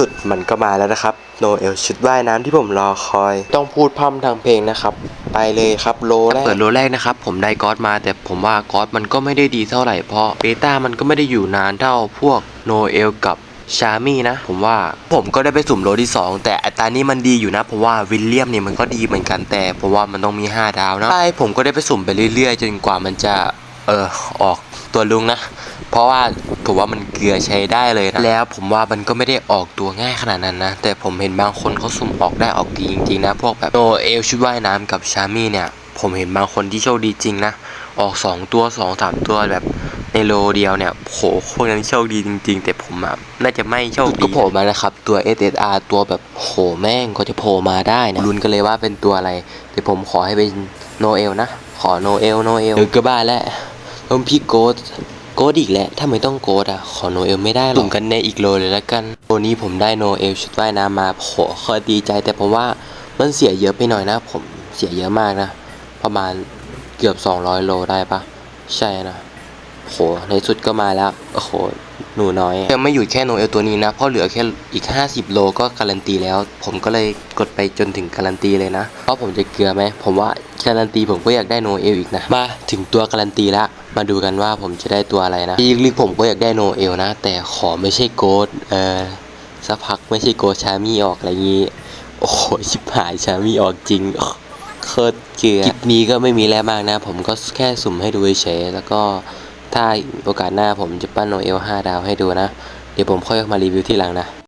สุดมันก็มาแล้วนะครับโนเอลชุดว่ายน้ำที่ผมรอคอย ต้องพูดพร่ำทางเพลงนะครับ ไปเลยครับโลแรกเปิดโลแรกนะครับ ผมได้ก๊อตมา แต่ผมว่าก๊อตมันก็ไม่ได้ดีเท่าไหร่เพราะเบต้ามันก็ไม่ได้อยู่นานเท่าพวกโนเอลกับชามี่นะ ผมว่าผมก็ได้ไปสุ่มโลที่ 2 แต่อัตรานี้มันดีอยู่นะ เพราะว่าวิลเลียมเนี่ยมันก็ดีเหมือนกันแต่ผมว่ามันต้องมี 5 ดาวนะใช่ผมก็ได้ไปสุ่มไปเรื่อยๆ จนกว่ามันจะเออออก ตัวลุงนะ เพราะว่าผมว่ามันเกลือใช้ได้เลยนะ แล้วผมว่ามันก็ไม่ได้ออกตัวง่ายขนาดนั้นนะ แต่ผมเห็นบางคนเขาสุ่มออกได้ออกดีจริงๆนะ พวกแบบโนเอลชุดว่ายน้ำกับชามี่เนี่ย ผมเห็นบางคนที่โชคดีจริงนะ ออก 2 ตัว2อสามตัวแบบในโลเดียวเนี่ยโหพวกนั้นโชคดีจริง ๆ แต่ผมอะน่าจะไม่โชคดีก็โผล่มานะครับ ตัว SSR ตัวแบบโหแม่งก็จะโผล่มาได้นะลุ้นกันเลยว่าเป็นตัวอะไร แต่ผมขอให้เป็นโนเอลนะ ขอโนเอลโนเอลเออก็บ้าแล้ว เพิ่มพี่โกดโกดอีกแล้วถ้าไม่ต้องโกดอะ ขอโนเอลไม่ได้หรอกสุ่มกันในอีกโลเลยแล้วกันโลนี้ผมได้โนเอลชุดว่ายน้ำมาโหคอยดีใจแต่ผมว่ามันเสียเยอะไปหน่อยนะ ผมเสียเยอะมากนะ ประมาณเกือบ 200 โลได้ปะใช่นะ โหในสุดก็มาแล้ว โอ้โห หนูน้อย ยังไม่หยุดแค่โนเอลตัวนี้นะ เพราะเหลือแค่อีก 50 โลก็การันตีแล้ว ผมก็เลยกดไปจนถึงการันตีเลยนะ เพราะผมจะเกลือไหม ผมว่าการันตีผมก็อยากได้โนเอลอีกนะ มาถึงตัวการันตีละมาดูกันว่าผมจะได้ตัวอะไรนะลึกๆผมก็อยากได้โนเอลนะ แต่ขอไม่ใช่โกดเออสักพักไม่ใช่โกดชามี่ออกอะไรงี้ โอ้โหชิบหายชามี่ออกจริงโคตรเกลือคลิปนี้ก็ไม่มีแล้วมากนะ ผมก็แค่สุ่มให้ดูเฉยแล้วก็ ถ้าโอกาสหน้าผมจะปั้นโนเอล5ดาวให้ดูนะ เดี๋ยวผมค่อยมารีวิวที่หลังนะ